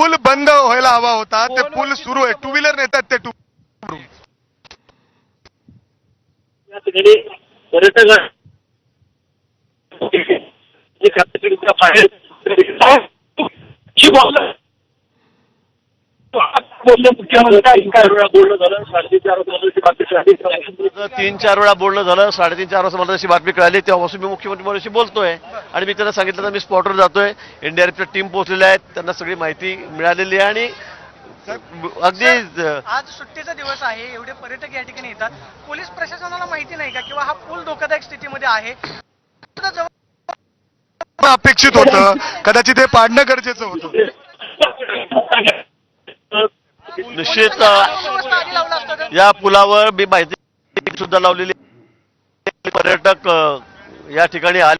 पूल बंद व्हायला हवा होता ते पूल सुरू आहे. टू व्हीलर नेतात ते टू पर्यटक बोललं बोलणं झालं तीन चार वेळा बोलणं झालं साडेतीन चार वाजता मला तशी बातमी कळाली. तेव्हापासून मी मुख्यमंत्री माझ्याशी बोलतोय आणि मी त्यांना सांगितलं तर मी स्पॉटवर जातोय. एनडीआरएफच्या टीम पोहोचलेल्या आहेत त्यांना सगळी माहिती मिळालेली आहे आणि अगदी आज सुट्टीचा दिवस आहे एवढे पर्यटक या ठिकाणी येतात. पोलीस प्रशासनाला माहिती नाही का किंवा हा पूल धोकादायक स्थितीमध्ये आहे? अपेक्षित होतं. कदाचित हे पाडणं गरजेचं होतं. निश्चित या पुलावर मी माहिती सुद्धा लावलेली पर्यटक या ठिकाणी आले.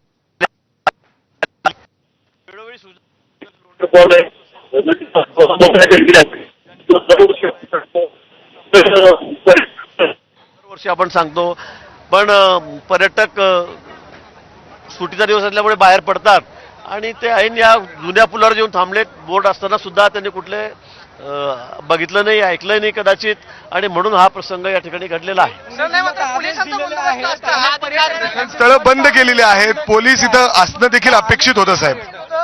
वर्षी आपण सांगतो. पण पर्यटक सुटीचा सुट्टीचा दिवस असल्यामुळे बाहेर पडतात. आणि ते ऐन या जुन्या पुलावर येऊन थांबलेत. बोर्ड असताना सुद्धा त्यांनी कुठले बघितलं नाही ऐकलं नाही कदाचित आणि म्हणून हा प्रसंग या ठिकाणी घडलेला आहे. सर नाही मात्र पोलिसांचा बंदोबस्त असताना पर्यटक स्थळं बंद केलेली आहेत. पोलीस इथं असणं देखील अपेक्षित होतं साहेब.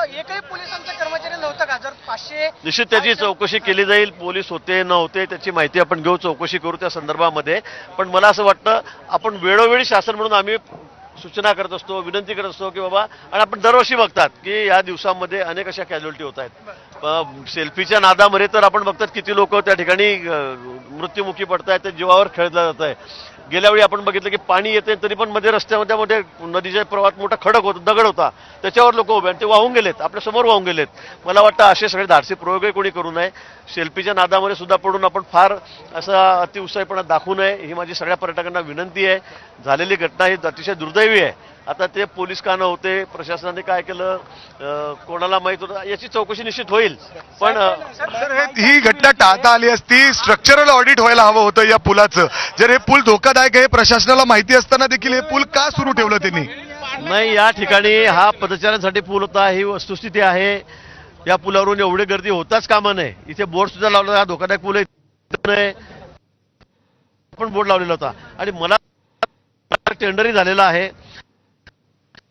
एकही पोलिसांचा कर्मचारी नव्हता का? जर पाचशे निश्चित त्याची चौकशी केली जाईल पोलीस होते नव्हते त्याची माहिती आपण घेऊ चौकशी करू त्या संदर्भामध्ये. पण मला असं वाटतं आपण वेळोवेळी शासन म्हणून आम्ही सूचना करत असतो विनंती करत असतो की बाबा आणि आपण दरवर्षी बघतात की या दिवसामध्ये अनेक अशा कॅज्युअलिटी होत आहेत. सेल्फीच्या नादामध्ये तर आपण बघतात किती लोक त्या ठिकाणी मृत्युमुखी पडत आहेत ते जीवावर खेळलं जात आहे गेल्या वेळी आपण बघितलं की पाणी येते तरी पण मध्ये रस्त्यामध्ये मध्ये नदीच्या प्रवाहात मोठा खडक होता दगड होता. त्याच्यावर लोक उभे आणि ते वाहून गेलेत आपल्यासमोर वाहून गेलेत. मला वाटतं असे सगळे धाडसी प्रयोगही कोणी करू नये. सेल्फीच्या नादामध्ये सुद्धा पडून आपण फार असा अतिउत्साहीपणा दाखवू नये ही माझी सगळ्या पर्यटकांना विनंती आहे. झालेली घटना ही अतिशय दुर्दैवी आहे. आता ते पोलीस का नव्हते? प्रशासनाने काय केलं? कोणाला माहीत होतं? याची चौकशी निश्चित होईल. पण हे- घटना टाळता आली असती. स्ट्रक्चरल ऑडिट व्हायला हवं होतं या पुलाचं. जर हे पूल धोकादायक आहे प्रशासनाला माहिती असताना देखील हे पूल का सुरू ठेवलं त्यांनी? नाही या ठिकाणी हा पदचाऱ्यांसाठी पूल होता. ही वस्तुस्थिती आहे. या पुलावरून एवढी गर्दी होताच कामा नये. इथे बोर्ड सुद्धा लावला हा धोकादायक पूल आहे. पण बोर्ड लावलेला होता. आणि मला टेंडरही झालेला आहे.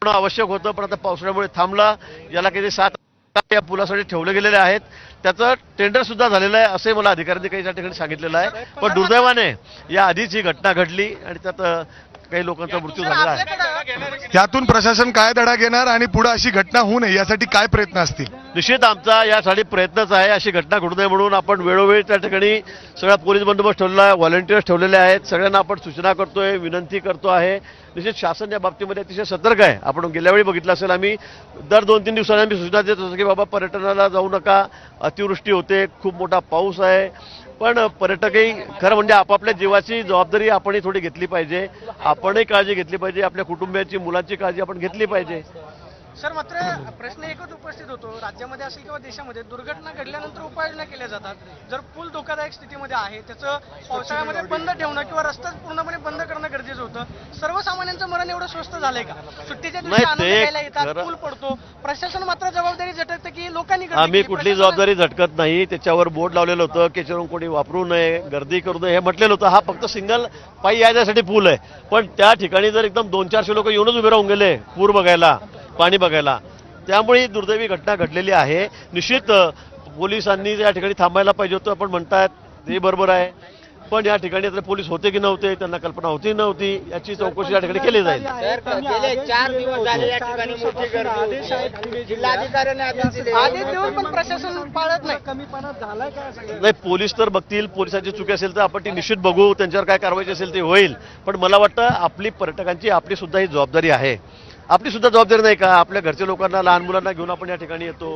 होणं आवश्यक होतं पण आता पावसाळ्यामुळे थांबला. याला काही सात या पुलासाठी ठेवले गेलेले आहेत. त्याचं टेंडर सुद्धा झालेलं आहे असंही मला अधिकाऱ्यांनी काही त्या ठिकाणी सांगितलेलं आहे. पण दुर्दैवाने या आधीच ही घटना घडली आणि त्यात काही लोकांचा मृत्यू झालेला आहे. आपल्याकडं यातून प्रशासन काय धडा घेणार आणि पुढे अशी घटना होऊ नये यासाठी काय प्रयत्न असतील? निश्चित आमचा यासाठी प्रयत्नच आहे अशी घटना घडू नये म्हणून आपण वेळोवेळी त्या ठिकाणी सगळा पोलीस बंदोबस्त ठेवलेला आहे व्हॉलंटियर्स ठेवलेले आहेत. सगळ्यांना आपण सूचना करतोय विनंती करतो आहे. निश्चित शासन या बाबतीमध्ये अतिशय सतर्क आहे. आपण गेल्या वेळी बघितलं असेल आम्ही दर दोन तीन दिवसांनी आम्ही सूचना देत होतो की बाबा पर्यटनाला जाऊ नका. अतिवृष्टी होते खूप मोठा पाऊस आहे. पण पर्यटकही खरं म्हणजे आपापल्या जीवाची जबाबदारी आपणही थोडी घेतली पाहिजे. आपणही काळजी घेतली पाहिजे. आपल्या कुटुंबियाची मुलांची काळजी आपण घेतली पाहिजे. सर मात्र प्रश्न एकच उपस्थित होतो. राज्यामध्ये असेल किंवा देशामध्ये दुर्घटना घडल्यानंतर उपाययोजना केल्या जातात. जर पूल धोकादायक स्थितीमध्ये आहे त्याचं पावसाळ्यामध्ये बंद ठेवणं किंवा रस्ता पूर्णपणे बंद करणं गरजेचं होतं. सर्वसामान्यांचं मरण एवढं स्वस्त झालंय का? सुट्टीच्या दिवशी आनंद घ्यायला येतात पूल पडतो. प्रशासन मात्र जबाबदारी झटकतं की लोकांनी आम्ही. कुठली जबाबदारी झटकत नाही. त्याच्यावर बोर्ड लावलेलं होतं की याच्यावरून कोणी वापरू नये गर्दी करू नये हे म्हटलेलं होतं. हा फक्त सिंगल पायी यायसाठी पूल आहे. पण त्या ठिकाणी जर एकदम दोन चारशे लोक येऊनच उभे राहून गेले पूर बघायला पाणी बघायला. त्यामुळे ही दुर्दैवी घटना घडलेली आहे. निश्चित पोलिसांनी या ठिकाणी थांबायला पाहिजे होतं आपण म्हणतात ते बरोबर आहे. पण या ठिकाणी आता पोलीस होते की नव्हते त्यांना कल्पना होती नव्हती याची चौकशी या ठिकाणी केली जाईल. गेले चार दिवस झाले या ठिकाणी मोठी गर्दी जिल्हाधिकाऱ्यांनी आदेश दिले. आदेश देऊन पण प्रशासन पाळत नाही. नाही पोलीस तर बघतील पोलिसांची चुकी असेल तर आपण ती निश्चित बघू त्यांच्यावर काय कारवाई असेल ते होईल. पण मला वाटतं आपली पर्यटकांची आपली सुद्धा ही जबाबदारी आहे. आपली सुद्धा जबाबदारी नाही का? आपल्या घरच्या लोकांना लहान मुलांना घेऊन आपण या ठिकाणी येतो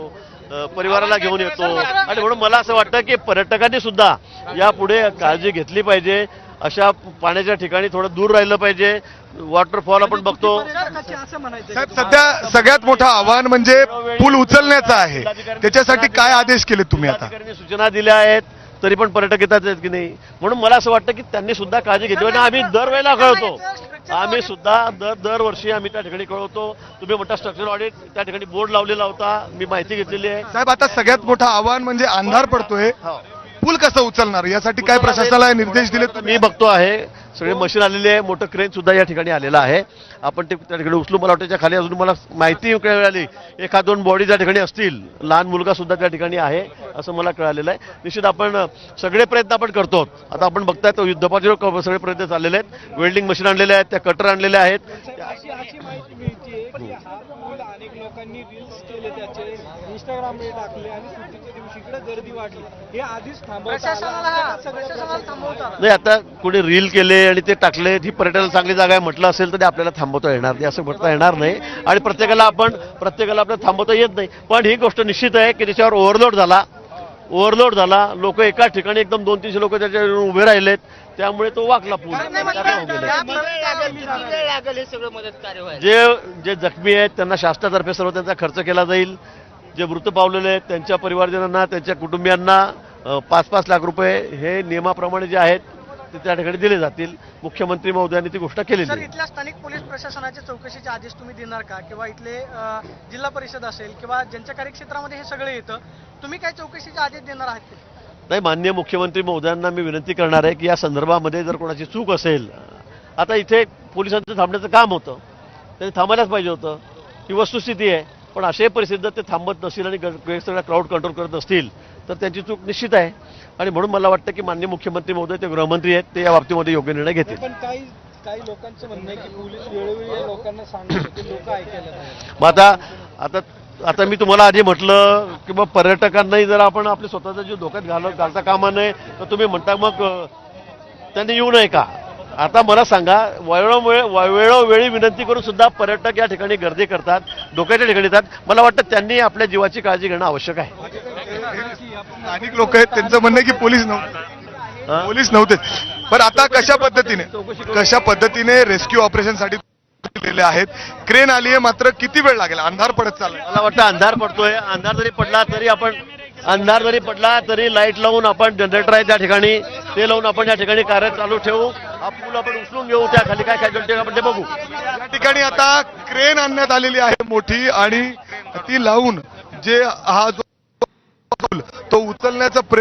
परिवाराला घेऊन येतो. आणि म्हणून मला असं वाटतं की पर्यटकांनी सुद्धा यापुढे काळजी घेतली पाहिजे. अशा पाण्याच्या ठिकाणी थोडं दूर राहिलं पाहिजे. वॉटरफॉल आपण बघतो. साहेब सध्या सगळ्यात मोठं आव्हान म्हणजे पूल उचलण्याचं आहे. त्याच्यासाठी काय आदेश केले तुम्ही आता? सूचना दिल्या आहेत तरी पण पर्यटक येतात की नाही? म्हणून मला असं वाटतं की त्यांनी सुद्धा काळजी घेतली पाहिजे. आम्ही दरवेळेला कळवतो आम्ही सुद्धा दर दरवर्षी आम्ही त्या ठिकाणी कळवतो. तुम्ही म्हणता स्ट्रक्चर ऑडिट त्या ठिकाणी बोर्ड लावलेला होता. मी माहिती घेतलेली आहे. साहेब आता सगळ्यात मोठं आव्हान म्हणजे अंधार पडतोय. हो. पूल कसं उचलणार? यासाठी काय प्रशासनाला निर्देश दिले मी बघतो आहे. सगळे मशीन आलेले आहे मोठं क्रेन सुद्धा या ठिकाणी आलेलं आहे. आपण ते त्या ठिकाणी उचलू मला वाटतं खाली अजून मला माहिती मिळाली. एखाद दोन बॉडी त्या ठिकाणी असतील लहान मुलगा सुद्धा त्या ठिकाणी आहे असं मला कळालेलं आहे. निश्चित आपण सगळे प्रयत्न आपण करतो. आता आपण बघताय तो युद्धपातळीवर सगळे प्रयत्न चाललेले आहेत. वेल्डिंग मशीन आणलेले आहेत त्या कटर आणलेले आहेत. अशी अशी माहिती मिळते की हा पूल अनेक लोकांनी रील्स केले त्याचे इंस्टाग्रामवर टाकले आणि सुट्टीच्या दिवशी इकडे गर्दी वाढली. हे आधीच थांबवता आलं. प्रशासनाला आता सगळं प्रशासनाला थांबवता आलं. नाही आता कोणी रील केले आणि ते टाकले. ही पर्यटनाला चांगली जागा आहे म्हटलं असेल तर ते आपल्याला थांबवता येणार नाही. असं म्हणता येणार नाही. आणि प्रत्येकाला आपण प्रत्येकाला आपल्याला थांबवता येत नाही. पण ही गोष्ट निश्चित आहे की त्याच्यावर ओव्हरलोड झाला. ओव्हरलोड झाला. लोक एका ठिकाणी एकदम दोन तीनशे लोक त्याच्यावर उभे राहिलेत. त्यामुळे तो वाकला पूल. हे व्हायला. जे जे जखमी आहेत त्यांना शासनातर्फे सर्व त्यांचा खर्च केला जाईल. जे मृत पावलेले आहेत त्यांच्या परिवारजनांना त्यांच्या कुटुंबियांना पाच पाच लाख रुपये हे नियमाप्रमाणे जे आहेत ते त्या ठिकाणी दिले जातील. मुख्यमंत्री महोदयांनी ती घोषणा केलेली सर आहे. इथल्या स्थानिक पोलीस प्रशासनाच्या चौकशीचे आदेश तुम्ही देणार का? किंवा इथले जिल्हा परिषद असेल किंवा ज्यांच्या कार्यक्षेत्रामध्ये हे सगळं येतं तुम्ही काय चौकशीचे आदेश देणार आहात? नाही मान्य मुख्यमंत्री महोदयांना मी विनंती करणार आहे की या संदर्भामध्ये जर कोणाची चूक असेल आता इथे पोलिसांचं थांबण्याचं काम होतं. त्यांनी थांबायलाच पाहिजे होतं. ही वस्तुस्थिती आहे. पण अशाही परिस्थितीत ते थांबत नसतील आणि सगळा क्राऊड कंट्रोल करत असतील तर त्यांची चूक निश्चित आहे. आणि म्हणून मला वाटतं की मान्य मुख्यमंत्री महोदय ते गृहमंत्री आहेत ते या बाबतीमध्ये योग्य निर्णय घेतील. पण काही काही लोकांचं म्हणणं आहे की पोलीस वेळोवेळी या लोकांना सांगत होते लोक ऐकायला तयार मग आता आता आता मी तुम्हाला आधी म्हटलं की मग पर्यटकांनाही जर आपण आपले स्वतःचा जीव धोक्यात घाल घालता कामा नये तर तुम्ही म्हणता मग त्यांनी येऊ नये का? आता मला सांगा वेळोवेळी वेळोवेळी विनंती करून सुद्धा पर्यटक या ठिकाणी गर्दी करतात धोक्याच्या ठिकाणी येतात. मला वाटतं त्यांनी आपल्या जीवाची काळजी घेणं आवश्यक आहे. स्थानिक लोक आहेत त्यांचं म्हणणं की पोलीस नव्हते? पोलीस नव्हतेच पण आता कशा पद्धतीने कशा पद्धतीने रेस्क्यू ऑपरेशनसाठी दिलेले आहेत? क्रेन आली आहे मात्र किती वेळ लागेल? अंधार पडत चाललाय. मला वाटतं अंधार पडतोय. अंधार जरी पडला तरी आपण अंधार जरी पडला तरी लाइट लावून आपण जनरेटर आहे त्या ठिकाणी. ते लावून आपण या ठिकाणी कार्य चालू ठेवू. हा पूल आपण उचलून घेऊ. त्या खाली काय काय घंटे आपण ते बघू. या ठिकाणी आता क्रेन आणण्यात आलेली आहे मोठी आणि ती लावून जे हा जो तो उचलण्याचा प्रयत्न